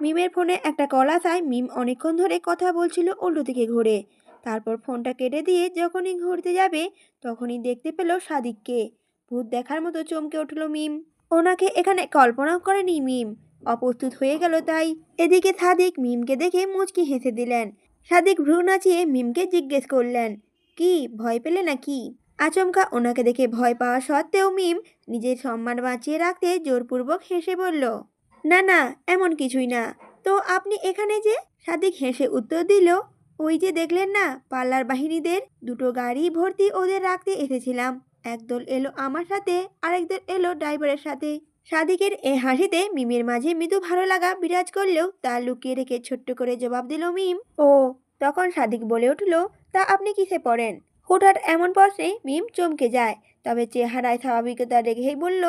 মিমের ফোনে একটা কল আসায় মিম অনেকক্ষণ ধরে কথা বলছিল উল্টো দিকে ঘুরে। তারপর ফোনটা কেটে দিয়ে যখনই ঘুরতে যাবে, তখনই দেখতে পেল সাদিককে। ভূত দেখার মতো চমকে উঠল মিম। ওনাকে এখানে কল্পনাও করেনি মিম। অপ্রস্তুত হয়ে গেল তাই। এদিকে সাদিক মিমকে দেখে মুচকি হেসে দিলেন। সাদিক ভ্রু নাচিয়ে মিমকে জিজ্ঞেস করলেন, কি, ভয় পেলে নাকি? আচমকা ওনাকে দেখে ভয় পাওয়া সত্ত্বেও মিম নিজের সম্মান বাঁচিয়ে রাখতে জোরপূর্বক হেসে বলল না না, এমন কিছুই না। তো আপনি এখানে যে সাদিক হেসে উত্তর দিল, ওই যে দেখলেন না পাল্লার বাহিনীদের দুটো গাড়ি ভর্তি ওদের রাখতে এসেছিলাম। একদল এলো আমার সাথে, আরেকদল এলো ড্রাইভারের সাথে। সাদিকের এ হাসিতে মিমের মাঝে মৃদু ভালো লাগা বিরাজ করলেও তা লুকিয়ে রেখে ছোট্ট করে জবাব দিল মিম, ও, তখন সাদিক বলে উঠল, তা আপনি কিসে পড়েন? হঠাৎ এমন প্রশ্নে মিম চমকে যায়, তবে চেহারায় স্বাভাবিকতা রেখেই বলল,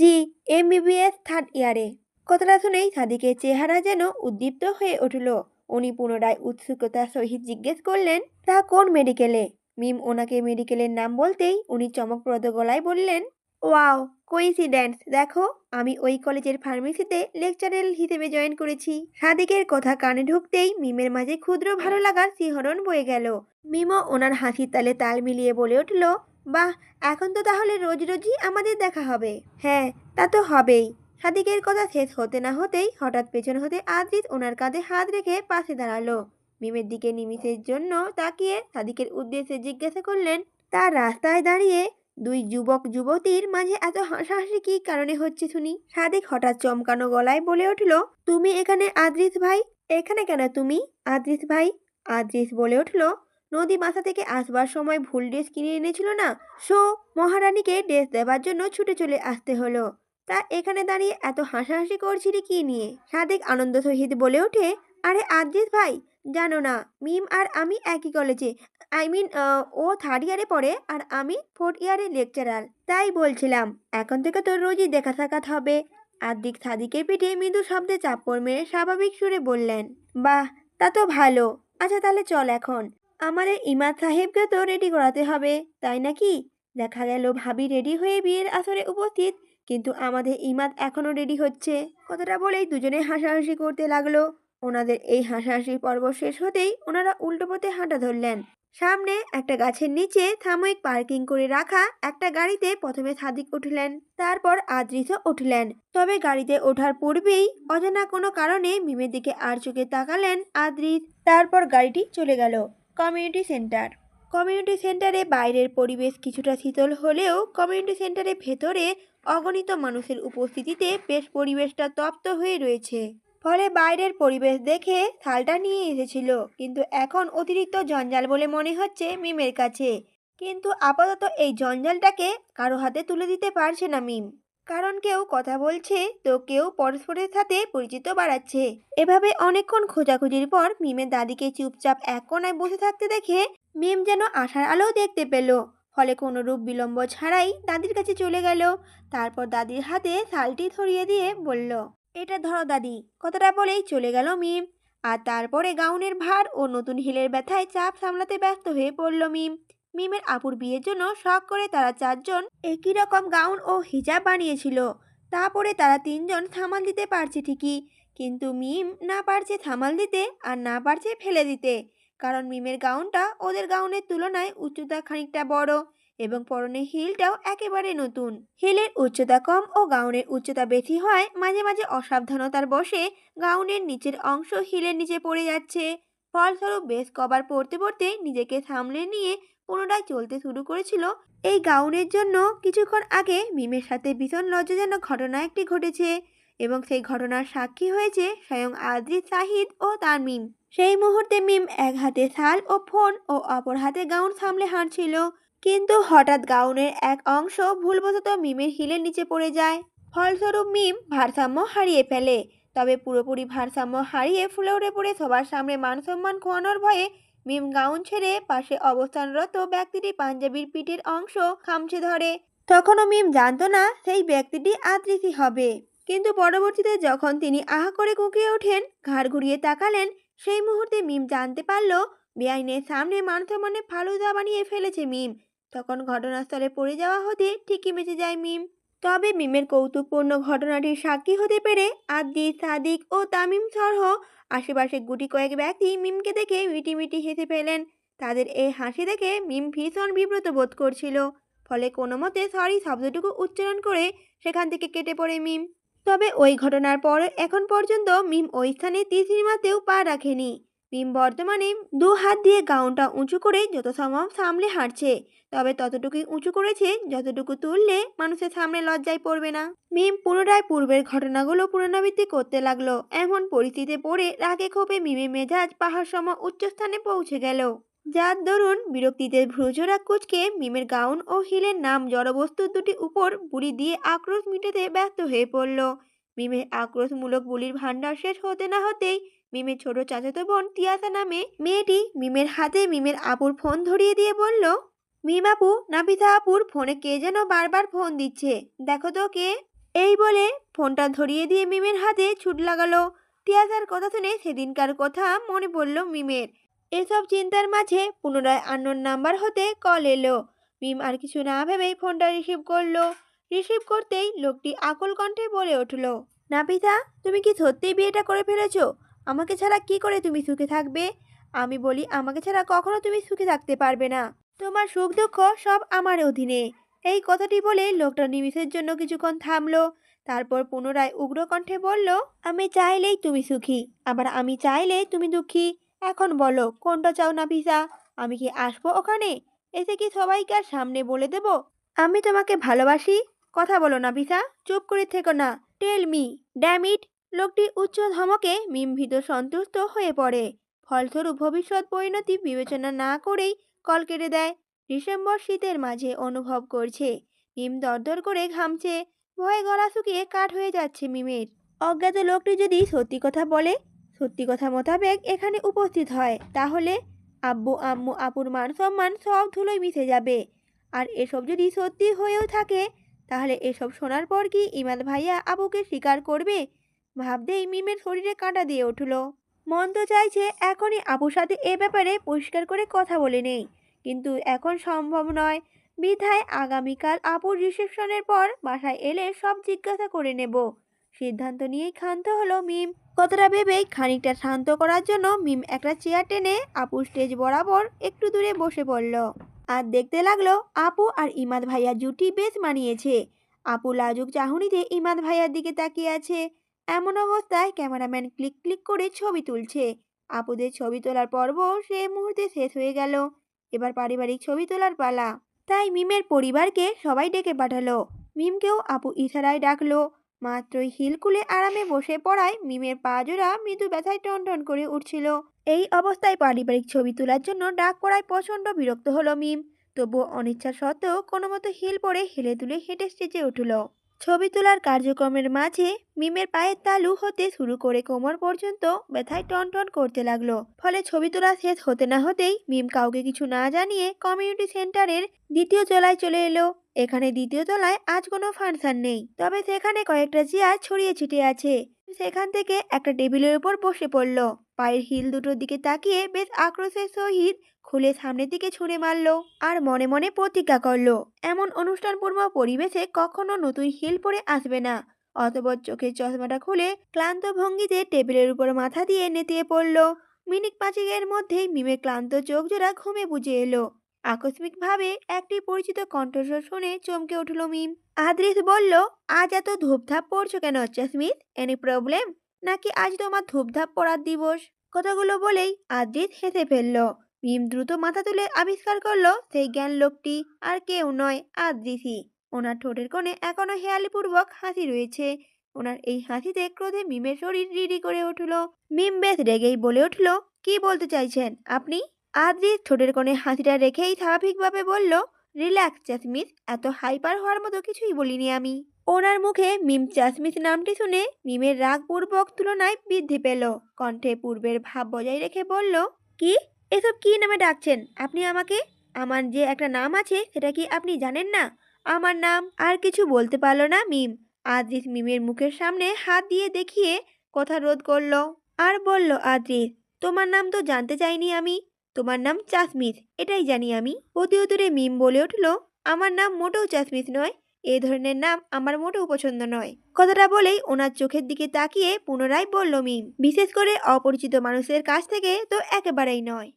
জি এমবিবিএস থার্ড ইয়ারে। কথাটা শুনেই সাদিকের চেহারা যেন উদ্দীপ্ত হয়ে উঠল। উনি পুনরায় উৎসুকতার সহিত জিজ্ঞেস করলেন, তা কোন মেডিকেলে মিম ওনাকে মেডিকেলের নাম বলতেই উনি চমকপ্রদ গলায় বললেন, ওয়াও কোইন্সিডেন্স দেখো, আমি ওই কলেজের ফার্মেসিতে লেকচারেল হিসেবে জয়েন করেছি। সাদিকের কথা কানে ঢুকতেই মিমের মাঝে ক্ষুদ্র ভালো লাগার শিহরণ বয়ে গেল। মিমও ওনার হাসির তালে তাল মিলিয়ে বলে উঠল, বাহ, এখন তো তাহলে রোজ রোজই আমাদের দেখা হবে। হ্যাঁ তা তো হবেই। সাদিকের কথা শেষ হতে না হতেই হঠাৎ পেছন হতে আদ্রিত ওনার কাঁধে হাত রেখে পাশে দাঁড়াল। মিমের দিকে নিমিষের জন্য তাকিয়ে সাদিকের উদ্দেশ্যে জিজ্ঞাসা করলেন, তার রাস্তায় দাঁড়িয়ে দুই যুবক, যুবতীর মাঝে এত হাসাহাসি কি কারণে হচ্ছে শুনি? সাদিক হঠাৎ চমকানো গলায় বলে উঠল, তুমি এখানে আদ্রিস ভাই? এখানে কেন তুমি? আদ্রিস ভাই? আদ্রিস বলে উঠল, নদী মাথা থেকে আসবার সময় ভুল ড্রেস কিনে এনেছিল না, সো মহারানীকে ড্রেস দেবার জন্য ছুটে চলে আসতে হলো। তা এখানে দাঁড়িয়ে এত হাসাহাসি করছিলি কি নিয়ে? সাদিক আনন্দ সহিত বলে ওঠে, আরে আদ্রিস ভাই, জানো না, মিম আর আমি একই কলেজে আই মিন ও থার্ড ইয়ারে পড়ে আর আমি ফোর্থ ইয়ারে লেকচারার তাই বলছিলাম, এখন থেকে তোর রোজই দেখা সাক্ষাৎ হবে। আদ্রিক সাদিকের পিঠে মৃদু শব্দে চাপড় মেরে স্বাভাবিক সুরে বললেন, বাহ, তা তো ভালো। আচ্ছা তাহলে চল এখন। আমাদের ইমাদ সাহেবকে তো রেডি করাতে হবে, তাই নাকি? দেখা গেল ভাবি রেডি হয়ে বিয়ের আসরে উপস্থিত। কিন্তু আমাদের ইমাদ এখনও রেডি হচ্ছে। কথাটা বলেই দুজনে হাসাহাসি করতে লাগল। ওনাদের এই হাসাহাসি পর্ব শেষ হতেই ওনারা উল্টো পথে হাঁটা ধরলেন। সামনে একটা গাছের নিচে সাময়িক পার্কিং করে রাখা একটা গাড়িতে প্রথমে সাদিক উঠলেন, তারপর আদ্রিসও উঠলেন। তবে গাড়িতে ওঠার পূর্বেই অজানা কোনো কারণে মিমের দিকে আর চোখে তাকালেন আদ্রিস তারপর গাড়িটি চলে গেল কমিউনিটি সেন্টার কমিউনিটি সেন্টারে বাইরের পরিবেশ কিছুটা শীতল হলেও কমিউনিটি সেন্টারের ভেতরে অগণিত মানুষের উপস্থিতিতে বেশ পরিবেশটা তপ্ত হয়ে রয়েছে। ফলে বাইরের পরিবেশ দেখে থালটা নিয়ে এসেছিল, কিন্তু এখন অতিরিক্ত জঞ্জাল বলে মনে হচ্ছে মিমের কাছে। কিন্তু আপাতত এই জঞ্জালটাকে কারও হাতে তুলে দিতে পারছে না মিম। কারণ কেউ কথা বলছে তো কেউ পরস্পরের সাথে পরিচিত বাড়াচ্ছে। এভাবে অনেকক্ষণ খোঁজাখুঁজির পর মিমের দাদিকে চুপচাপ এক কোনায় বসে থাকতে দেখে মিম যেন আশার আলো দেখতে পেল। ফলে কোনো রূপ বিলম্ব ছাড়াই দাদির কাছে চলে গেল। তারপর দাদির হাতে শালটি ধরিয়ে দিয়ে বলল, এটা ধরো দাদি, কথাটা বলেই চলে গেল মিম। আর তারপরে গাউনের ভার ও নতুন হিলের ব্যথায় চাপ সামলাতে ব্যস্ত হয়ে পড়ল মিম। মিমের আপুর বিয়ের জন্য শখ করে তারা চারজন একই রকম গাউন ও হিজাব বানিয়েছিল। তারপরে তারা তিনজন থামাল দিতে পারছে ঠিকই, কিন্তু মিম না পারছে থামাল দিতে আর না পারছে ফেলে দিতে। কারণ মিমের গাউনটা ওদের গাউনের তুলনায় উচ্চতা খানিকটা বড় এবং পরনে হিলটাও একেবারে নতুন। হিলের উচ্চতা কম ও গাউনের উচ্চতা বেশি হয় মাঝে মাঝে অসাবধানতার বসে গাউনের নিচের অংশ হিলের নিচে পড়ে যাচ্ছে। ফলস্বরূপ বেশ কবার পড়তে পড়তে নিজেকে সামলে নিয়ে পুনরায় চলতে শুরু করেছিল। এই গাউনের জন্য কিছুক্ষণ আগে মিমের সাথে ভীষণ লজ্জাজনক ঘটনা একটি ঘটেছে এবং সেই ঘটনার সাক্ষী হয়েছে স্বয়ং আদ্রি সাহিদ ও তার মিম সেই মুহূর্তে মিম এক হাতে শাল ও ফোন ও অপর হাতে গাউন সামলে হাঁটছিল। কিন্তু হঠাৎ গাউনের এক অংশ ভুলবশত মিমের হিলের নিচে পড়ে যায়। ফলস্বরূপ মিম ভারসাম্য হারিয়ে ফেলে। তবে পুরোপুরি ভারসাম্য হারিয়ে ফুলে উঠে পড়ে সবার সামনে মানসম্মান খোয়ানোর ভয়ে মিম গাউন ছেড়ে পাশে অবস্থানরত ব্যক্তিটি পাঞ্জাবির পিঠের অংশ খামছে ধরে। তখনও মিম জানতো না সেই ব্যক্তিটি আদৃশি হবে। কিন্তু পরবর্তীতে যখন তিনি আহা করে কুঁকিয়ে ওঠেন, ঘাড় ঘুরিয়ে তাকালেন সেই মুহূর্তে মিম জানতে পারল, বেআইনের সামনে মানসম্মানে ফালুদা বানিয়ে ফেলেছে মিম। তখন ঘটনাস্থলে পড়ে যাওয়া হতে ঠিকই বেঁচে যায় মিম। তবে মিমের কৌতুকপূর্ণ ঘটনাটির সাক্ষী হতে পেরে আদি সাদিক ও তামিম সহ আশেপাশে গুটি কয়েক ব্যক্তি মিমকে দেখে মিটিমিটি হেসে ফেলেন। তাদের এই হাসি দেখে মিম ভীষণ বিব্রত বোধ করছিল। ফলে কোনো মতে সরি শব্দটুকু উচ্চারণ করে সেখান থেকে কেটে পড়ে মিম। তবে ওই ঘটনার পর এখন পর্যন্ত মিম ওই স্থানে তীর সিনেমাতেও পা রাখেনি। মিম বর্তমানে দু হাত দিয়ে গাউনটা উঁচু করে যত সম্ভব সামলে হাঁটছে। তবে ততটুকুই উঁচু করেছে যতটুকু তুললে মানুষের সামনে লজ্জায় পড়বে না। মিম পুনরায় পূর্বের ঘটনাগুলো পুনরাবৃত্তি করতে লাগল। এমন পরিস্থিতিতে পড়ে রাগে ক্ষোভে মিমের মেজাজ পাহাড় সম উচ্চস্থানে পৌঁছে গেল। যার দরুন বিরক্তিতে ভ্রুজোড়া কুচকে মিমের গাউন ও হিলের নাম জড়বস্তুর দুটি উপর বুলি দিয়ে আক্রোশ মিটাতে ব্যস্ত হয়ে পড়ল। মিমের আক্রোশমূলক বুলির ভাণ্ডার শেষ হতে না হতেই মিমের ছোট চাচাতো বোন তিয়াসা নামে মেয়েটি মিমের হাতে মিমের আপুর ফোন ধরিয়ে দিয়ে বলল, মিম আপু নাফিসা আপুর ফোনে কে যেন বারবার ফোন দিচ্ছে। দেখো তো কে। এই বলে ফোনটা ধরিয়ে দিয়ে মিমের হাতে ছুট লাগালো। তিয়াসার কথা শুনে সেদিনকার কথা মনে পড়ল মিমের। এসব চিন্তার মাঝে পুনরায় আন্নোর নাম্বার হতে কল এলো। মিম আর কিছু না ভেবেই ফোনটা রিসিভ করল। রিসিভ করতেই লোকটি আকল কণ্ঠে বলে উঠল নাফিসা তুমি কি সত্যিই বিয়েটা করে ফেলেছো? আমাকে ছাড়া কি করে তুমি সুখে থাকবে? আমি বলি, আমাকে ছাড়া কখনো তুমি সুখে থাকতে পারবে না। তোমার সুখ দুঃখ সব আমার অধীনে। এই কথাটি বলে লোকটা নিমিষের জন্য কিছুক্ষণ থামলো। তারপর পুনরায় উগ্র কণ্ঠে বলল, আমি চাইলেই তুমি সুখী, আবার আমি চাইলেই তুমি দুঃখী। এখন বলো, কোনটা চাও না ভিসা আমি কি আসব ওখানে? এসে কি সবাইকে আর সামনে বলে দেব? আমি তোমাকে ভালোবাসি? কথা বলো না ভিসা চুপ করে থেকো না। টেল মি ড্যামিট লোকটি উচ্চ ধমকে মিম ভীত সন্তুষ্ট হয়ে পড়ে। ফলস্বরূপ ভবিষ্যৎ পরিণতি বিবেচনা না করেই কল কেটে দেয়। ডিসেম্বর শীতের মাঝে অনুভব করছে। মিম দরদর করে ঘামছে। ভয়ে গলা শুকিয়ে কাঠ হয়ে যাচ্ছে মিমের। অজ্ঞাত লোকটি যদি সত্যি কথা বলে সত্যি কথা মোতাবেক এখানে উপস্থিত হয়। তাহলে আব্বু, আম্মু, আপুর মান সম্মান সব ধুলোয় মিশে যাবে। আর এসব যদি সত্যি হয়েও থাকে, তাহলে এসব শোনার পর কি ইমাদ ভাইয়া আবুকে স্বীকার করবে? ভাবতেই মিমের শরীরে কাঁটা দিয়ে উঠল। মন তো চাইছে এখনই আপুর সাথে এ ব্যাপারে পরিষ্কার করে কথা বলে নেই। কিন্তু এখন সম্ভব নয়। বিধায় আগামীকাল আপুর রিসেপশনের পর বাসায় এলে সব জিজ্ঞাসা করে নেব। সিদ্ধান্ত নিয়েই ক্ষান্ত হলো মিম। কতটা ভেবেই খানিকটা শান্ত করার জন্য মিম একটা চেয়ার টেনে আপু স্টেজ বরাবর একটু দূরে বসে পড়ল। আর দেখতে লাগল আপু আর ইমাদ ভাইয়া জুটি বেশ মানিয়েছে। আপু লাজুক চাহনিতে ইমাদ ভাইয়ার দিকে তাকিয়ে আছে। এমন অবস্থায় ক্যামেরাম্যান ক্লিক ক্লিক করে ছবি তুলছে। আপুদের ছবি তোলার পর্ব সে মুহূর্তে শেষ হয়ে গেল। এবার পারিবারিক ছবি তোলার পালা। তাই মিমের পরিবারকে সবাই ডেকে পাঠালো। মিমকেও আপু ইশারায় ডাকলো। মাত্রই হিল খুলে আরামে বসে পড়ায় মিমের পা জোড়া মৃদু ব্যথায় টন টন করে উঠছিল। এই অবস্থায় পারিবারিক ছবি তোলার জন্য ডাক পড়ায় প্রচণ্ড বিরক্ত হলো মিম। তবুও অনিচ্ছা সত্ত্বেও কোনো মতো হিল পরে হেলে তুলে হেঁটে স্টেজে উঠল। ছবি তোলার কার্যক্রমের মাঝে মিমের পায়ের তালু হতে শুরু করে কোমর পর্যন্ত ব্যথায় টন টন করতে লাগল। ফলে ছবি তোলা শেষ হতে না হতেই মিম কাউকে কিছু না জানিয়ে কমিউনিটি সেন্টারের দ্বিতীয় তলায় চলে এলো। এখানে দ্বিতীয় তলায় আজ কোনো ফাংশন নেই। তবে সেখানে কয়েকটা চেয়ার ছড়িয়ে ছিটিয়ে আছে। সেখান থেকে একটা টেবিলের উপর বসে পড়ল। পায়ের হিল দুটোর দিকে তাকিয়ে বেশ আক্রোশের সহিত খুলে সামনের দিকে ছুঁড়ে মারল আর মনে মনে প্রতিজ্ঞা করল, এমন অনুষ্ঠানপূর্ব পরিবেশে কখনো নতুন হিল পরে আসবে না। অতপর চোখের চশমাটা খুলে ক্লান্ত ভঙ্গিতে টেবিলের উপর মাথা দিয়ে নেতিয়ে পড়ল। মিনিট পাঁচেকের মধ্যেই মিমের ক্লান্ত চোখ জোড়া ঘুমে বুঝে এলো। আকস্মিকভাবে একটি পরিচিত কণ্ঠস্বর শুনে চমকে উঠল মিম। আদ্রিস বলল, আজ এত ধূপধাপ পড়ছো কেন স্মিথ এনি প্রবলেম নাকি আজ তোমার ধূপধাপ পড়ার দিবস? কথাগুলো বলেই আদ্রিস হেসে ফেলল। মিম দ্রুত মাথা তুলে আবিষ্কার করল, সেই জ্ঞান লোকটি আর কেউ নয়, আদ্রিসই। ওনার ঠোঁটের কোণে এখনও হেয়ালিপূর্বক হাসি রয়েছে। ওনার এই হাসিতে ক্রোধে মিমের শরীর রিডি করে উঠল। মিম বেশ রেগেই বলে উঠল, কি বলতে চাইছেন? আপনি? আদ্রিস ঠোঁটের কোণে হাসিটা রেখেই স্বাভাবিকভাবে বলল, রিল্যাক্স চাসমিস এত হাইপার হওয়ার মতো কিছুই বলিনি আমি। ওনার মুখে মিম চাসমিস নামটি শুনে মিমের রাগপূর্বক তুলনায় বৃদ্ধি পেল। কণ্ঠে পূর্বের ভাব বজায় রেখে বলল, কি? এসব কি নামে ডাকছেন? আপনি আমাকে? আমার যে একটা নাম আছে, সেটা কি আপনি জানেন না? আমার নাম আর কিছু বলতে পারল না মিম। আদ্রিস মিমের মুখের সামনে হাত দিয়ে দেখিয়ে কথা রোধ করল। আর বলল আদ্রিস তোমার নাম তো জানতে চাইনি আমি। তোমার নাম চাসমিস এটাই জানি আমি। উত্তরে মিম বলে উঠল, আমার নাম মোটেও চাসমিস নয়। এ ধরনের নাম আমার মোটেও পছন্দ নয়। কথাটা বলেই ওনার চোখের দিকে তাকিয়ে পুনরায় বলল মিম, বিশেষ করে অপরিচিত মানুষের কাছ থেকে তো একেবারেই নয়।